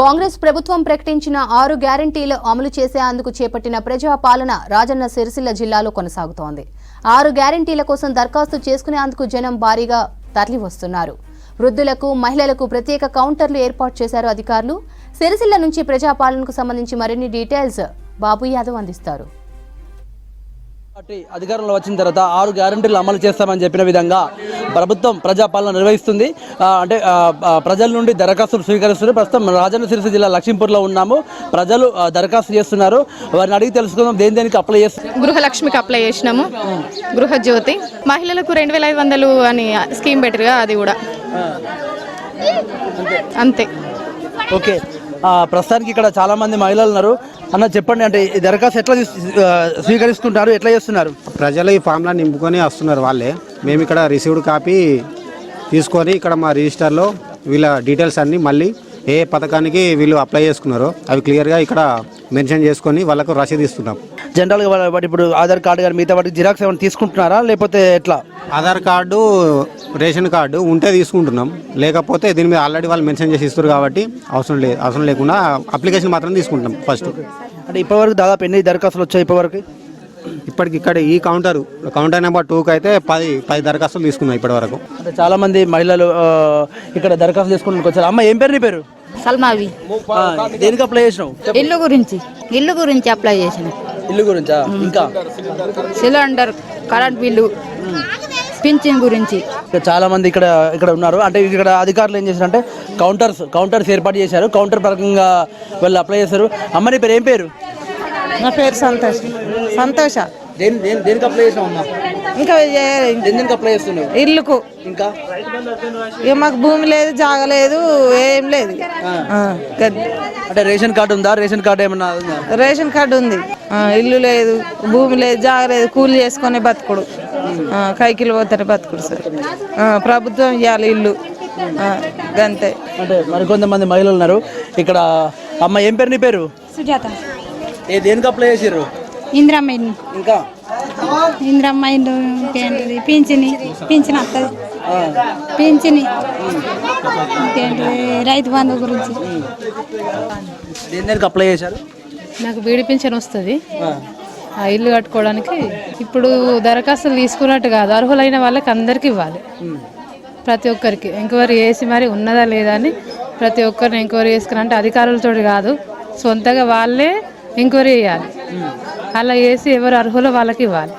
కాంగ్రెస్ ప్రభుత్వం ప్రకటించిన ఆరు గ్యారంటీలు అమలు చేసేందుకు చేపట్టిన ప్రజాపాలన రాజన్న సిరిసిల్ల జిల్లాలో కొనసాగుతోంది. ఆరు గ్యారంటీల కోసం దరఖాస్తు చేసుకునేందుకు జనం భారీగా తరలి వస్తున్నారు వృద్ధులకు మహిళలకు ప్రత్యేక కౌంటర్లు ఏర్పాటు చేశారు అధికారులు. సిరిసిల్ల నుంచి ప్రజాపాలనకు సంబంధించి మరిన్ని డీటెయిల్స్ బాబు యాదవ్ అందిస్తారు. పార్టీ అధికారంలో వచ్చిన తర్వాత ఆరు గ్యారంటీలు అమలు చేస్తామని చెప్పిన విధంగా ప్రభుత్వం ప్రజాపాలన నిర్వహిస్తుంది. అంటే ప్రజల నుండి దరఖాస్తులు స్వీకరిస్తుంది. ప్రస్తుతం రాజన్న సిరిసిల్ల జిల్లా లక్ష్మీపూర్లో ఉన్నాము. ప్రజలు దరఖాస్తు చేస్తున్నారు. వారిని అడిగి తెలుసుకుందాం. దేని దేనికి అప్లై చేస్తున్నారు గృహలక్ష్మికి అప్లై చేసినాము. గృహజ్యోతి. మహిళలకు రెండు వేల ఐదు వందలు అని స్కీమ్ పెట్టరుగా అది కూడా. అంతే. ఓకే. ప్రస్తుతానికి ఇక్కడ చాలా మంది మహిళలు ఉన్నారు. అన్న చెప్పండి అంటే ఈ దరఖాస్తు ఎట్లా స్వీకరిస్తుంటారు? ఎట్లా చేస్తున్నారు? ప్రజలు ఈ ఫామ్లా నింపుకొని వస్తున్నారు వాళ్ళే. మేము ఇక్కడ రిసీవ్డ్ కాపీ తీసుకొని ఇక్కడ మా రిజిస్టర్లో వీళ్ళ డీటెయిల్స్ అన్నీ మళ్ళీ ఏ పథకానికి వీళ్ళు అప్లై చేసుకున్నారో అవి క్లియర్గా ఇక్కడ మెన్షన్ చేసుకొని వాళ్ళకు రసీదు ఇస్తున్నాం. జనరల్గా వాళ్ళ- ఇప్పుడు ఆధార్ కార్డు కానీ మిగతా వాటికి జిరాక్స్ ఏమైనా తీసుకుంటున్నారా? లేకపోతే ఎట్లా? ఆధార్ కార్డు రేషన్ కార్డు ఉంటే తీసుకుంటున్నాం. లేకపోతే దీని మీద ఆల్రెడీ వాళ్ళు మెన్షన్ చేసి ఇస్తారు కాబట్టి అవసరం లేదు అవసరం లేకుండా అప్లికేషన్ మాత్రం తీసుకుంటాం ఫస్ట్ అంటే ఇప్పటివరకు దాదాపు ఎన్ని దరఖాస్తులు వచ్చాయి ఇప్పటివరకు? ఇప్పటికి ఇక్కడ ఈ కౌంటర్ కౌంటర్ నెంబర్ టూకి అయితే పది పది దరఖాస్తులు తీసుకున్నాం ఇప్పటి వరకు. అంటే చాలా మంది మహిళలు ఇక్కడ దరఖాస్తు చేసుకుంటూ వచ్చారు అమ్మ ఏం పేరు నీ పేరు? సల్మావి. దేనికి అప్లై చేసినావు? ఇల్లు గురించి ఇల్లు గురించి అప్లై చేసిన. ఇల్లు గురించా? ఇంకా? సిలిండర్ కరెంట్ బిల్లు పింఛన్ గురించి. ఇక్కడ చాలా మంది ఇక్కడ ఇక్కడ ఉన్నారు. అంటే ఇక్కడ అధికారులు ఏం చేశారంటే కౌంటర్స్ కౌంటర్స్ ఏర్పాటు చేశారు. కౌంటర్ పరంగా వాళ్ళు అప్లై చేశారు. అమ్మ నీ పేరు ఏం పేరు? నా పేరు సంతోష్. సంతోష. దేని దేని దేనికి అప్లై చేసావు అమ్మ? ఇంకా దేనికి అప్లై చేస్తున్నావు? ఇల్లుకు. ఇంకా? ఇక మాకు భూమి లేదు జాగ లేదు ఏం లేదు. ఆ, గది. అంటే రేషన్ కార్డు ఉందా? రేషన్ కార్డు ఏమన్నా ఉందా? రేషన్ కార్డు ఉంది. ఆ, ఇల్లు లేదు భూమి లేదు జాగ లేదు కూలి చేసుకొని బతుకుడు. ఆ, కైకిలు పోతారు బతుకుడు సార్. ఆ, ప్రభుత్వం ఇవ్వాలి ఇల్లు. ఆ, గంతే. అంటే మరికొంతమంది మహిళలు ఉన్నారు. ఇక్కడ అమ్మ ఏం పేరు నీ పేరు? సుజాత. ఏ దేనికి అప్లై చేసారు ఇందిరమ్మ ఇల్లు ఇంకా? ఇందిరమ్మ ఇల్లు ఇంకేంటిది? పింఛని పింఛన్ వస్తుంది పింఛని. ఇంకేంటిది? రైతు బంధు గురించి. దేనికి అప్లై చేశారు? నాకు బీడి పింఛన్ వస్తుంది. ఆ. ఇల్లు కట్టుకోవడానికి ఇప్పుడు దరఖాస్తులు తీసుకున్నట్టు కాదు. అర్హులైన వాళ్ళకి అందరికీ ఇవ్వాలి. ప్రతి ఒక్కరికి. ఎంక్వైరీ చేసి మరి ఉన్నదా లేదా అని ప్రతి ఒక్కరిని ఎంక్వైరీ చేసుకుని అంటే అధికారులతో కాదు. సొంతగా వాళ్ళే ఎంక్వైరీ చేయాలి. అలా చేసి ఎవరు అర్హులో వాళ్ళకి ఇవ్వాలి.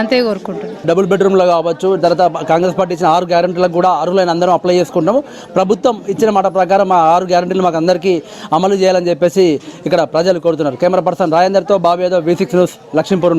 అంతే కోరుకుంటున్నాం. డబుల్ బెడ్రూమ్లో కావచ్చు తర్వాత కాంగ్రెస్ పార్టీ ఇచ్చిన ఆరు గ్యారెంటీలకు కూడా అర్హులైన అందరం అప్లై చేసుకుంటాము ప్రభుత్వం ఇచ్చిన మాట ప్రకారం మా ఆరు గ్యారెంటీలు మాకు అందరికీ అమలు చేయాలని చెప్పేసి ఇక్కడ ప్రజలు కోరుతున్నారు. Camera person రాజేందర్తో Babu Yadav V six news Lakshmipuram